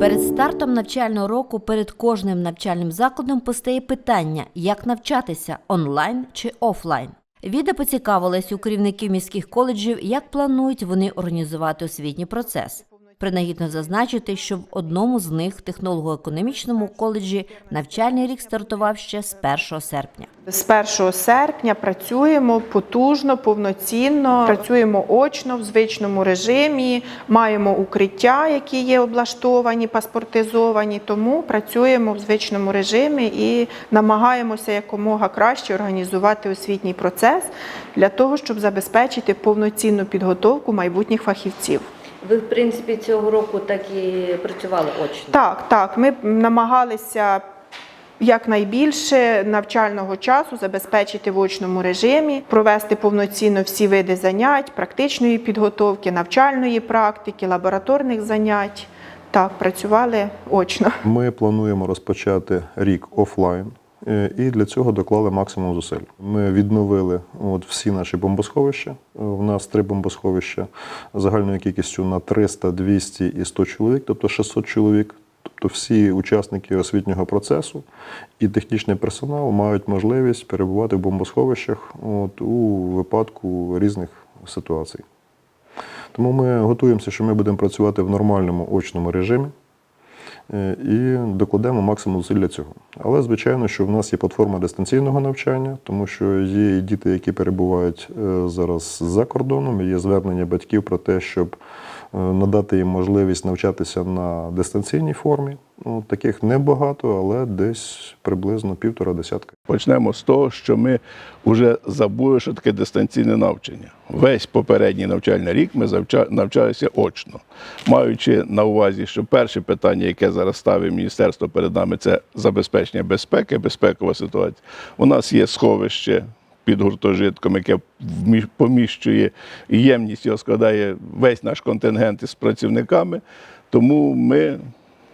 Перед стартом навчального року перед кожним навчальним закладом постає питання, як навчатися онлайн чи офлайн. Віда поцікавилась у керівників міських коледжів, як планують вони організувати освітній процес. Принагідно зазначити, що в одному з них, технолого-економічному коледжі, навчальний рік стартував ще з 1 серпня. З 1 серпня працюємо потужно, повноцінно, працюємо очно в звичному режимі, маємо укриття, які є облаштовані, паспортизовані, тому працюємо в звичному режимі і намагаємося якомога краще організувати освітній процес для того, щоб забезпечити повноцінну підготовку майбутніх фахівців. Ви, в принципі, цього року так і працювали очно. Так, так, ми намагалися якнайбільше навчального часу забезпечити в очному режимі, провести повноцінно всі види занять, практичної підготовки, навчальної практики, лабораторних занять. Так, працювали очно. Ми плануємо розпочати рік офлайн. Е, І для цього доклали максимум зусиль. Ми відновили от всі наші бомбосховища. У нас три бомбосховища загальною кількістю на 300, 200 і 100 чоловік, тобто 600 чоловік. Тобто всі учасники освітнього процесу і технічний персонал мають можливість перебувати в бомбосховищах от, у випадку різних ситуацій. Тому ми готуємося, що ми будемо працювати в нормальному очному режимі е, і докладемо максимум зусиль для цього. Але звичайно, що в нас є платформа дистанційного навчання, тому що є діти, які перебувають е, зараз за кордоном, і є звернення батьків про те, щоб е, надати їм можливість навчатися на дистанційній формі. Ну, таких небагато, але десь приблизно півтора десятка. Почнемо з того, що ми вже забули, що таке дистанційне навчання. Весь попередній навчальний рік ми навчалися очно, маючи на увазі, що перше питання, яке зараз ставить міністерство перед нами, це забезпечення безпеки, безпекова ситуація. У нас є сховище під гуртожитком, яке поміщує і ємність його складає весь наш контингент із працівниками. Тому ми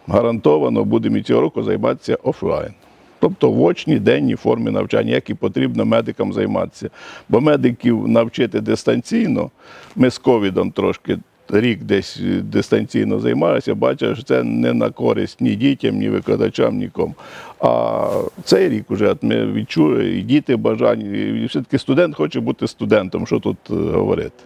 гарантовано будемо і цього року займатися офлайн. Тобто в очній денній формі навчання, як і потрібно медикам займатися. Бо медиків навчити дистанційно, ми з ковідом трошки рік десь е, дистанційно займаюся, бачу, що це не на користь ні дітям, ні викладачам, нікому. А цей рік вже ми відчули, і діти бажання. і все-таки студент хоче бути студентом, що тут е, говорити.